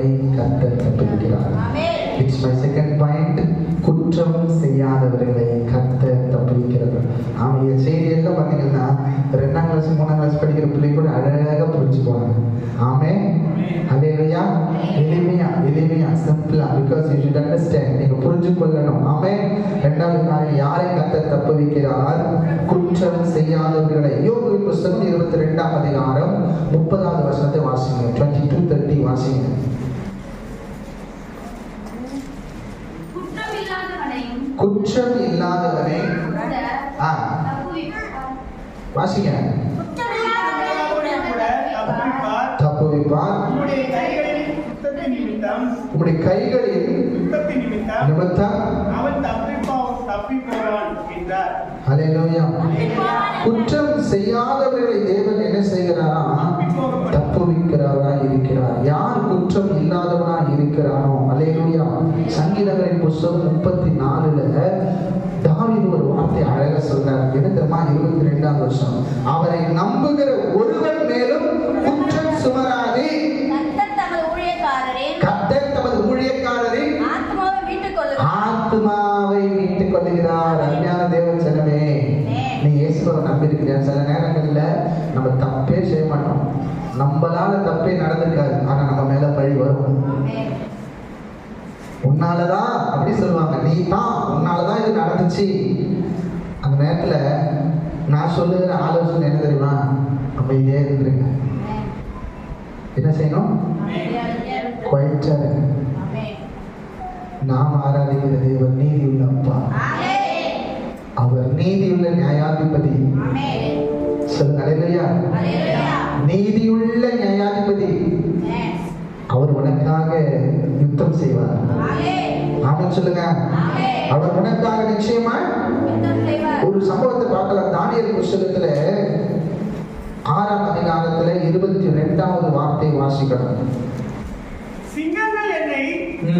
செய்யாதவர்களை கர்த்தர் தப்புவிக்கிறார். It's my second point குற்றம் செய்யாதவர்களை கர்த்தர் தப்புவிக்கிறார் அவன் என் செய்தியெல்லாம் பார்த்தீங்கன்னா ரெண்டாம் கிளாஸ் மூணாம் கிளாஸ் படிக்கிற பிள்ளை கூட அழகாக புரிஞ்சுக்குவாங்க. ஆமே. அலேவையா எளிமையா எளிமையா சிம்பிளா பிகாஸ் யூ ஷுட் அண்டர்ஸ்டாண்ட் நீங்க புரிஞ்சு கொள்ளணும் ஆமே. ரெண்டாவது காரியம் யாரை கர்த்தர் தப்புவிக்கிறார்? குற்றம் செய்யாதவர்களை. யோகு புஸ்தகம் இருபத்தி ரெண்டாம் அதிகாரம் முப்பதாவது வருஷத்தை வாசிங்க. டுவெண்ட்டி டூ தேர்ட்டி வாசிங்க. குற்றம் இல்லாதவனை. வாசிங்க குற்றமில்லாதவனை கூட தப்புவிப்பார். உம்முடைய கைகளில் குற்றத்தின் நிமித்தம். உம்முடைய கைகளில் குற்றத்தின் நிமித்தம் நிமித்தம் அவன் தப்பிப்போ தப்பி போவான் என்றார் அலையிலோயா குற்றம் செய்யாதவர்களை தேவன் என்ன செய்கிறாரா? தப்புவிக்கிறவரா இருக்கிறார். யார் குற்றம் இல்லாதவனா புஸ்தகம் முப்பத்தி நாலுல தாவீது ஒரு வார்த்தை அழகா சொல்றார். என்ன இருபத்தி ரெண்டாம் வருஷம். அவரை நம்புகிற ஒருவன் மேலும் குற்றம் சுமராது. கர்த்தர் தமது ஊழியக்காரரின் ஆத்மாவை மீட்டுக் கொள்ளுகிறார். அஞ்ஞான தேவ ஜனமே. நீ இயேசுவை நம்பியிருக்கிறியா? சில நேரங்கள்ல நம்ம தப்பே செய்ய மாட்டோம். நம்மளால தப்பே நடந்திருக்காது. ஆனா நம்ம மேல பழி வரும். உன்னாலதான் அப்படி சொல்லுவாங்க நீ தான் உன்னாலதான் இது நடந்துச்சு அந்த நேரத்துல நான் சொல்லுகிற ஆலோசனை என்ன தெரியுமா அமைதியே இருந்துருங்க. என்ன செய்யணும். குவைட்டா. நாம் ஆராதிக்கிற தேவன் நீதி உள்ள அப்பா. அவர் நீதியுள்ள நியாயாதிபதி. சொல்லுங்க. நீதியுள்ள நியாயாதிபதி. அவர் உனக்காக யுத்தம் செய்வார். ஆமென் சொல்லுங்க. அவர் உனக்காக நிச்சயமா. ஒரு சம்பவத்தை பார்க்கலாம் தானியல் புஸ்தகத்துல ஆறாம் அதிகாரத்துல இருபத்தி ரெண்டாவது வார்த்தை வாசிக்கணும் சிங்கங்கள் என்னை.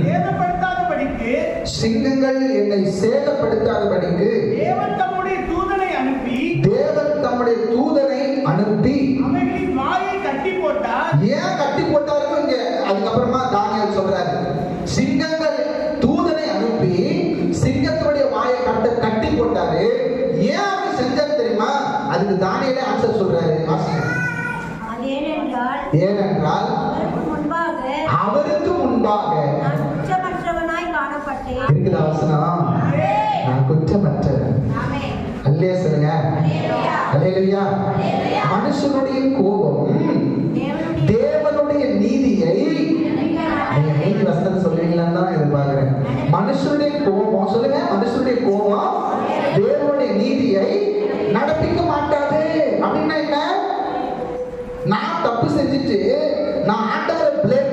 சேதப்படுத்தாதபடிக்கு சிங்கங்கள் என்னை சேதப்படுத்தாதபடிக்கு தேவன் தம்முடைய தூதனை அனுப்பி தேவன் தம்முடைய தூதனை அனுப்பி அவைகளின் வாயை கட்டி போட்டார் ஏன் கட்டி இங்க அதுக்கப்புறமா தானியல் சொல்றாரு. சிங்கங்கள் தூதனை அனுப்பி சிங்கத்துடைய வாயை கட்ட கட்டி போட்டாரு. ஏன் அப்படி செஞ்சாரு தெரியுமா? அதுக்கு தானியலே ஆன்சர் சொல்றாரு ஏனென்றால் அவருக்கு முன்பாக நான் குற்றமற்றவன். அல்லே சொல்லுங்க. அல்லேலூயா. மனுஷனுடைய கோபம் தேவனுடைய தேவனுடைய நீதியை நீங்க நீதி வசனம் சொல்லுவீங்களான்னு தான் எதிர்பார்க்கிறேன். மனுஷனுடைய கோபம் சொல்லுங்க மனுஷனுடைய கோபம் தேவனுடைய நீதியை நடப்பிக்க மாட்டாது. அப்படின்னா என்ன? நான் தப்பு செஞ்சுட்டு நான் ஆண்டவரை பிளேம்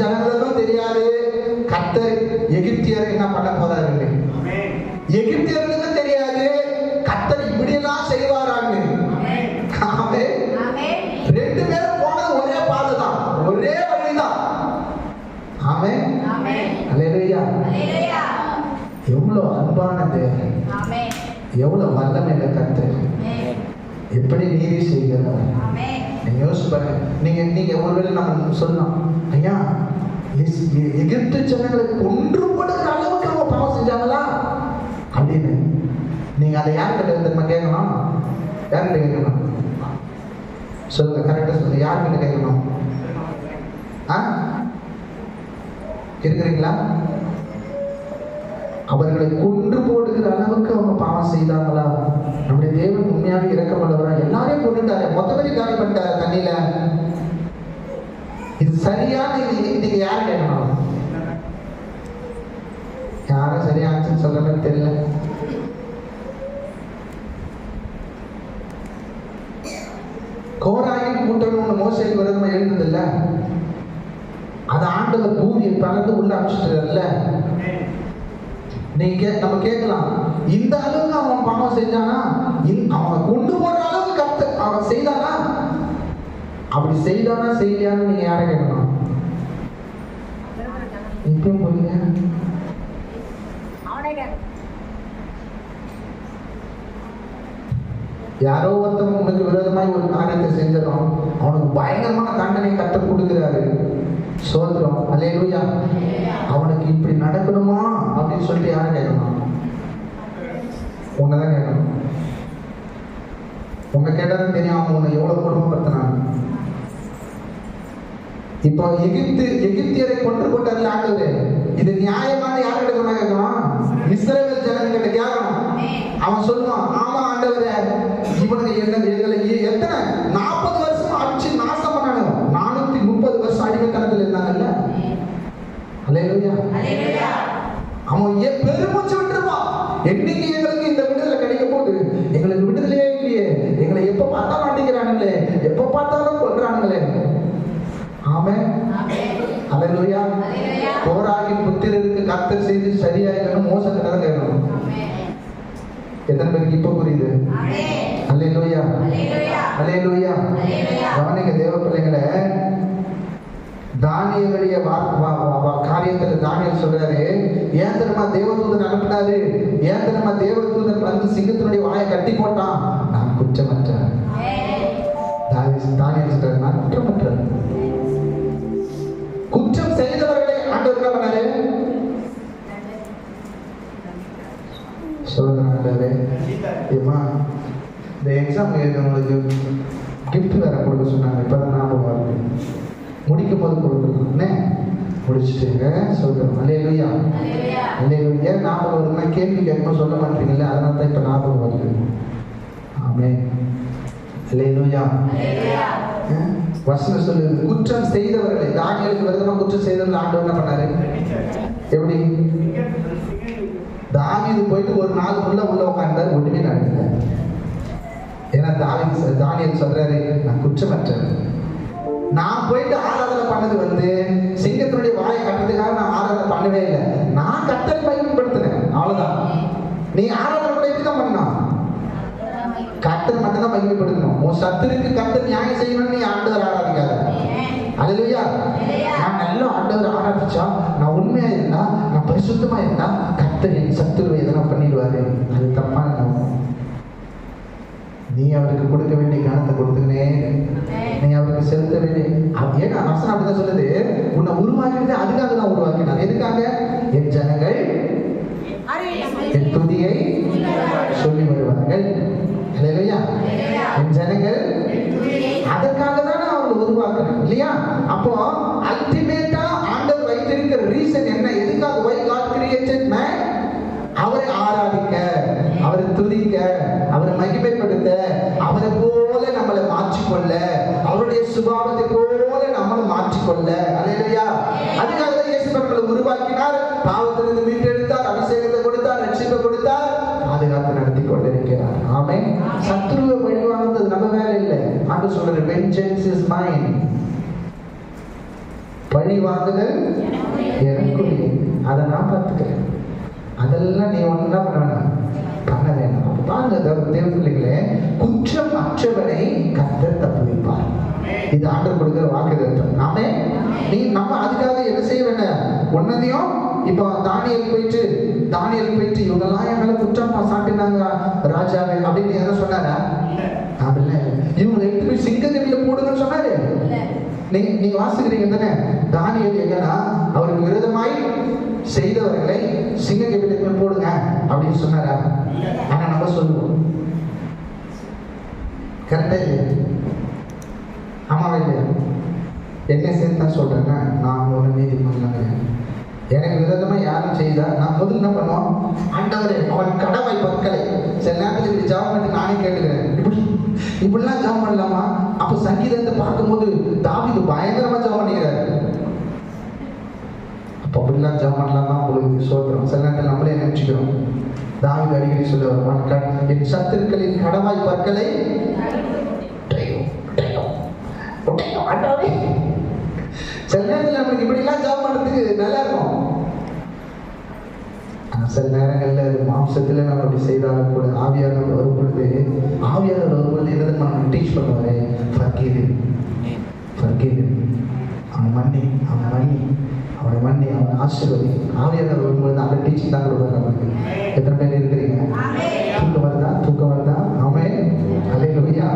ஜனங்களுக்கும் தெரியாது கர்த்தர் எகிப்தியரை என்ன பண்ண போறாரு ஆமென். எகிப்தியர்களுக்கும் தெரியாது கர்த்தர் இப்படியெல்லாம் செய்வாரான்னு. ரெண்டு பேரும் போனது ஒரே பாதை தான் ஒரே வழிதான். அல்லேலூயா அல்லேலூயா. எவ்வளவு அன்பான தேவன் ஆமென். எவ்வளவு வல்லமையில ஆமென். எப்படி நீதி செய்கிறார் ஆமென். நீங்க யோசிச்சு பாருங்க. நீங்க நீங்க ஒருவேளை நம்ம சொல்லலாம் ஐயா எகிப்து ஜனங்களை கொன்று அளவுக்கு அவங்க பாவம் செஞ்சாங்களா? அப்படின்னு. நீங்க அதை யார்கிட்ட தெரியுமா கேட்கணும். யார்கிட்ட கேட்கணும் சொல்லுங்க கரெக்டா சொல்லுங்க. யார்கிட்ட கேட்கணும் ஆ? இருக்கிறீங்களா? அவர்களை கொன்று போடுகிற அளவுக்கு அவங்க பாவம் செய்தாங்களா நம்முடைய தேவன் உண்மையாக இரக்கமுள்ளவரா? எல்லாரையும் கொண்டுட்டாரு மொத்தமே பேரையும் காலி பண்ணிட்டாரு தண்ணியில. இது சரியா நீங்க நீங்க யார் கேட்கணும்? யாரும் சரியா ஆன்சர் தெரியல. கோராயின் கூட்டம் ஒன்று மோசைக்கு விரோதமா எழுந்ததில்ல. ஆண்டவர் பூமியை பறந்து உள்ள அனுப்பிச்சிட்டார்ல. நீங்க நம்ம கேட்கலாம். இந்த அளவுக்கு அவன் பாவம் செஞ்சானா? அவனை கொண்டு போற அளவுக்கு கத்த அவன் செய்தானா? அப்படி செய்தானா செய்யலையான்னு நீங்க யாரை கேட்கணும்? இப்பயும் போறீங்க? யாரோ ஒருத்தன் உனக்கு விரோதமாய் ஒரு காரியத்தை செஞ்சிடும் அவனுக்கு பயங்கரமான தண்டனை கத்த கொடுக்கிறாரு. சோதரம் அலையலூயா அவனுக்கு இப்படி நடக்கணுமா? அப்படின்னு சொல்லிட்டு யாரும் கேட்கணும்? உன்னதான் கேட்கணும். உங்க கேட்டாலும் தெரியும் அவன் உன்னை எவ்வளவு குடும்பப்படுத்தினாங்க இப்போ எகிப்து எகிப்தியரை கொண்டு போட்டார்ல ஆண்டவர் இது நியாயமான யார்கிட்ட கொண்டு கேட்கணும்? இஸ்ரவேல் ஜனங்கிட்ட கேட்கணும். அவன் சொல்லுவான் ஆமா ஆண்டவரே இவனுக்கு என்ன எங்களை எத்தனை? நாற்பது வருஷம் அடிச்சு நாசம் பண்ணானு நானூத்தி முப்பது வருஷம் அடிமைத்தனத்தில் இருந்தாங்கல்ல அல்லேலூயா அல்லேலூயா அவன் ஏன் பெருமூச்சு விட்டுருவான் என்னைக்கு எங்களுக்கு இந்த விடுதலை கிடைக்க போகுது? எங்களுக்கு விடுதலையே இல்லையே. எங்களை எப்ப பார்த்தா மாட்டேங்கிறானுங்களே எப்ப பார்த்தாலும் கொள்றானுங்களே அல்லேலூயா அல்லேலூயா. போராகி புத்திரருக்கு கர்த்தர் செய்து சரியாயிடணும் மோசத்தை கேட்கணும் எத்தனை பேருக்கு இப்ப புரியுது? அல்லேலூயா அல்லேலூயா. கவனிங்க தேவ பிள்ளைங்களே தானியலுடைய வா- வா- வா- காரியத்துல தானியல் சொல்றாரு. ஏன் தெரியுமா? தேவதூதன் அனுப்பினாரு. ஏன் தெரியுமா? தேவதூதன் வந்து சிங்கத்தினுடைய வாயை கட்டி போட்டான். நான் குற்றமற்ற தானியல் சொல்றாரு நான் குற்றமற்ற குற்றம் செய்தவர்களை ஆண்டவர் என்ன பண்ணாரு? சொல்லுங்க ஆண்டவரே. இந்த எக்ஸாம் எழுதுறவங்களுக்கு கிஃப்ட் வேற கொடுக்க சொன்னாங்க. இப்போ தான் ஞாபகம் வருது. முடிக்கும் போது கொடுத்துருக்கோம். என்ன? முடிச்சுட்டுங்க. சொல்கிறோம் அல்லேலூயா. அல்லேலூயா. ஞாபகம் வருதுன்னா கேள்வி கேட்கணும் சொல்ல மாட்டீங்கல்ல? அதனால தான் இப்போ ஞாபகம் வருது. ஆமே அஹ், வசனம் சொல்லுது. குற்றம் செய்தவர்களை. தானியலுக்கு விரதமாக குற்றம் செய்தவர்கள் ஆண்டவர் என்ன பண்ணாரு? எப்படி? தாவீது போயிட்டு ஒரு நாள் ஃபுல்லா உள்ள உட்கார்ந்தார் ஒண்ணுமே நடக்கல. ஏன்னா தாவீது தானியல் சொல்றாரு நான் குற்றமற்றவன். நான் போயிட்டு ஆராதனை பண்ணது வந்து சிங்கத்தினுடைய வாயை கட்டுறதுக்காக நான் ஆராதனை பண்ணவே இல்லை. நான் கத்தரை பயன்படுத்தினேன். அவ்வளவுதான். நீ ஆராதனை கூட எப்படி தான் பண்ணா கத்தர் மட்டும் தான் மகிமைப்படுத்தணும் உன் சத்துருக்கு கத்தர் நியாயம் செய்யணும்னு நீ ஆண்டவர் ஆராதிக்காத. அதுலயா நான் நல்ல ஆண்டவர் ஆராதிச்சா நான் உண்மையா இருந்தா நான் பரிசுத்தமா இருந்தா கத்தர் என் சத்துருவை எதனா பண்ணிடுவாரு. அது தப்பான நீ அவருக்கு கொடுக்க வேண்டிய கணத்தை கொடுத்துக்கினே. நீ அவருக்கு செலுத்த வேண்டிய ஏன்னா வசனம் அப்படிதான் சொல்லுது. உன்னை உருவாக்கினது அதுக்காக தான் உருவாக்கினார் எதுக்காக? என் ஜனங்கள் என் துதியை சொல்லி வருவார்கள். இல்லையா என் ஜனங்கள் அதற்காக தான் அவங்க உருவாக்குறாங்க. இல்லையா? அப்போ அல்டிமேட்டா ஆண்டவர் வைத்திருக்கிற ரீசன் என்ன எதுக்காக வை காட் கிரியேட்டட் மேன் அவரை ஆராதிக்க அவரை துதிக்க அவரை மகிமைப்படுத்த அவரை போல நம்மளை மாற்றிக்கொள்ள. அவருடைய சுபாவத்தை போல நம்மளை மாற்றிக்கொள்ள. அல்லையா அதுக்காக தான் இயேசு மக்களை உருவாக்கினார். பாவத்திலிருந்து மீட்டெடுத்தார் அபிஷேகத்தை கொடுத்தார் நட்சத்திரம் கொடுத்தார் பாதுகாத்து நடத்தி கொண்டிருக்கிறார். ஆமே சத்ருவை வழிவாங்கிறது நம்ம மேல இல்லை. ஆண்டு சொல்ற வெஞ்சன்ஸ் இஸ் மைன் பழி வாங்குதல் எனக்குரிய. அதை நான் பார்த்துக்கிறேன். அதெல்லாம் நீ ஒன்றா பண்ண வேணாம். பண்ண வேணாம். பாருங்க தேவ பிள்ளைகளே குற்றம் அற்றவனை கத்தர் தப்பு வைப்பார் இது ஆண்டர் கொடுக்கிற வாக்குதத்தம் நாமே நீ நம்ம அதுக்காக என்ன செய்ய வேண்டாம் ஒன்னதையும் இப்போ தானியல் போயிட்டு தானியல் போயிட்டு இவங்கெல்லாம் என் மேல குற்றம் சாட்டினாங்க ராஜாவே அப்படின்னு எதை சொன்னாரா? அப்படிலாம் இல்லை. எடுத்து போய் சிங்கக்கடியில போடுங்கன்னு சொன்னாரு. நீ நீங்க வாசிக்கிறீங்க தானே? தானியல் எங்கன்னா அவருக்கு விரோதமாய் செய்தவர்களை சிங்க கபிலத்துல போடுங்க அப்படின்னு சொன்னாரா? ஆனா நம்ம சொல்லுவோம். கரெக்டாக ஆமாவே இல்லையா என்ன சேர்த்து தான் சொல்றேன்னா நான் ஒரு நீதி பண்ணலாங்க எனக்கு விரோதமா யாரும் செய்தா நான் முதல்ல என்ன பண்ணுவோம்? ஆண்டவரே அவன் கடமை பற்களை சில நேரத்தில் இப்படி ஜாபம் பண்ணி நானே கேட்டுக்கிறேன். இப்படி இப்படிலாம் ஜாபம் பண்ணலாமா? அப்போ சங்கீதத்தை பார்க்கும்போது தாவிது பயங்கரமா ஜாபம் பண்ணிக்கிறாரு. அப்போ அப்படிலாம் ஜாபம் பண்ணலாமா? உங்களுக்கு சோத்திரம் சில நேரத்தில் நம்மளே நினைச்சுக்கிறோம். தாவிது அடிக்கடி சொல்லுவார் என் சத்துருக்களின் கடவாய் பற்களை சில நேரத்தில் நம்மளுக்கு இப்படிலாம் ஜாப் பண்றதுக்கு நல்லா இருக்கும். சில நேரங்களில் மாம்சத்தில் நம்ம அப்படி செய்தாலும் கூட ஆவியானவர் வரும் பொழுது ஆவியானவர் வரும் பொழுது என்ன நம்ம டீச் பண்ணுவாரு? ஃபர்கீவ் ஃபர்கீவ் அவனை மன்னி அவனை மன்னி அவனை மன்னி அவனை ஆசீர்வதி. ஆவியானவர் வரும்பொழுது அந்த டீச்சிங் தான் கொடுப்பாரு நமக்கு எத்தனை பேர் இருக்கிறீங்க? தூக்கம் வருதா? தூக்கம் வருதா? ஆமே அலையா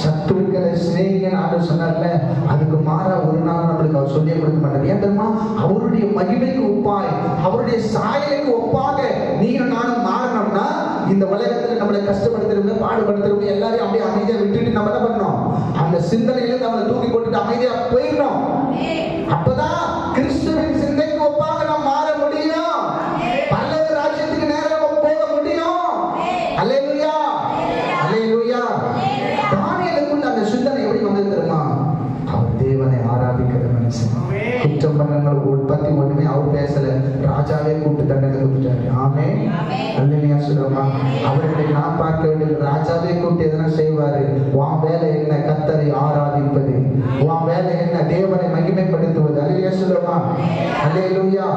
சத்துருக்களை சிநேகிங்கன்னு ஆண்டவர் சொன்னார்ல அதுக்கு மாறா ஒரு நாள் நம்மளுக்கு அவர் சொல்லியே கொடுக்க மாட்டார். ஏன் தெரியுமா? அவருடைய மகிமைக்கு ஒப்பாய் அவருடைய சாயலுக்கு ஒப்பாக நீயும் நானும் மாறணும்னா இந்த உலகத்துல நம்மளை கஷ்டப்படுத்துறவங்க பாடுபடுத்துறவங்க எல்லாரையும் அப்படியே அமைதியா விட்டுட்டு நம்ம என்ன பண்ணணும்? அந்த சிந்தனையில நம்மளை தூக்கி போட்டுட்டு அமைதியா போயிடணும். அப்பதான் கிறிஸ்துவின் பண்ணங்கள் உற்பத்தி ஒண்ணுமே அவர் பேசல. ராஜாவே கூப்பிட்டு தண்டனை கொடுத்துட்டாரு. ஆமே அல்லையா சொல்றமா அவர்களை நான் பார்க்க வேண்டிய ராஜாவே கூப்பிட்டு எதனா செய்வாரு? உன் வேலை என்ன? கத்தரை ஆராதிப்பது. உன் வேலை என்ன? தேவனை மகிமைப்படுத்துவது. அல்லையா சொல்றமா அல்லேலூயா.